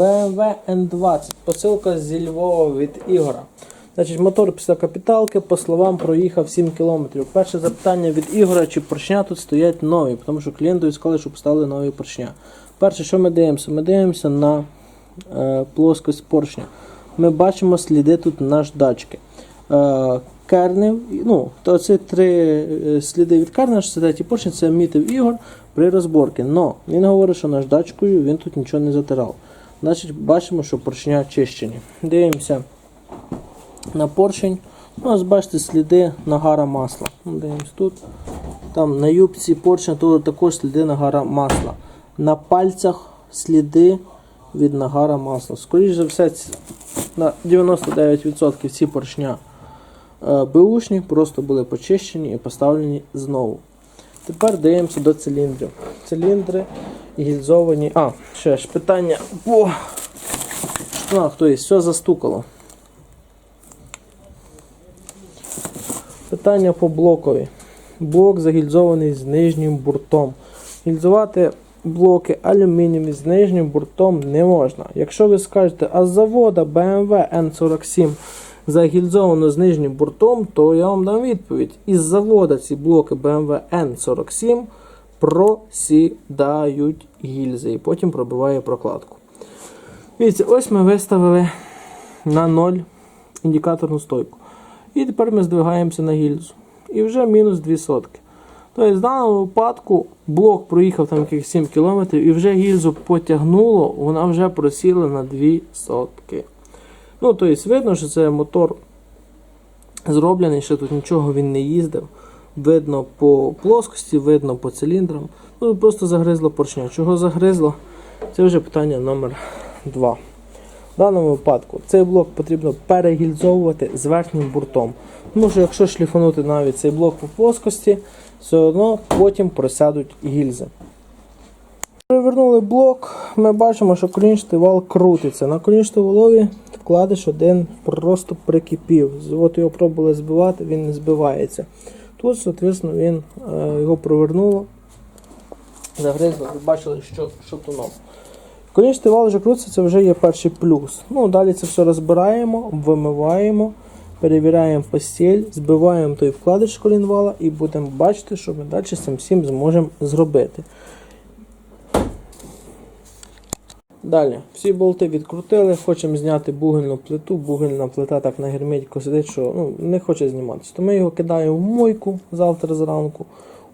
BMW N20. Посилка зі Львова від Ігора. Значить, мотор після капіталки, по словам, проїхав 7 км. Перше запитання від Ігора, чи поршня тут стоять нові, тому що клієнтові сказали, що поставили нові поршня. Перше, що ми дивимося? Ми дивимося на е, плоскость поршня. Ми бачимо сліди тут наждачки. Е, кернів, ну, то ці три е, сліди від керна, що це третій поршень, це мітив Ігор при розборці. Но він говорить, що наждачкою він тут нічого не затирав. Значить, бачимо, що поршня чищені. Дивимося на поршень. У нас бачите сліди нагара масла. Ну, Дивимось тут. Там на юбці поршня то також сліди нагара масла. На пальцях сліди від нагара масла. Скоріше за все, на 99% ці поршня е, беушні, просто були почищені і поставлені знову. Тепер дивимося до циліндрів. Циліндри гільзовані. А, ще ж питання по штанах, тобто все застукало. Питання по блокові. Блок загільзований з нижнім буртом. Гільзувати блоки алюмінієві з нижнім буртом не можна. Якщо ви скажете, а з завода BMW N47 загільзовано з нижнім буртом, то я вам дам відповідь. Із завода ці блоки BMW N47 просідають гільзи і потім пробиває прокладку. Дивіться, ось ми виставили на 0 індикаторну стойку. І тепер ми здвигаємося на гільзу. І вже мінус 2 сотки. Тобто, в даному випадку блок проїхав там якихось 7 км і вже гільзу потягнуло, вона вже просіла на 2 сотки. Ну, тобто, видно, що це мотор зроблений, що тут нічого він не їздив. Видно по плоскості, видно по циліндрам. Ну, просто загризло поршня. Чого загризло? Це вже питання номер 2. В даному випадку цей блок потрібно перегільзовувати з верхнім буртом. Тому що якщо шліфанути навіть цей блок по плоскості, все одно потім просядуть гільзи. Перевернули блок, ми бачимо, що колінчатий вал крутиться. На колінчатому валові вкладиш один просто прикипів. От його пробували збивати, він не збивається. Тут, соответственно, він е, його провернуло, загризло, ви бачили, що шатуном. Колінчатий вал вже крутиться, це вже є перший плюс. Ну, далі це все розбираємо, вимиваємо, перевіряємо постіль, збиваємо той вкладиш колінвала і будемо бачити, що ми далі з цим всім зможемо зробити. Далі, всі болти відкрутили, хочемо зняти бугельну плиту. Бугельна плита так на герметику сидить, що ну, не хоче зніматися. То ми його кидаємо в мойку завтра зранку.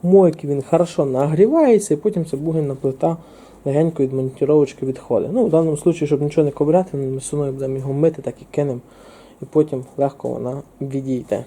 В мойці він хорошо нагрівається, і потім ця бугельна плита легенько від монтіровочки відходить. Ну, в даному випадку, щоб нічого не ковиряти, ми суною будемо його мити, так і кинемо, і потім легко вона відійде.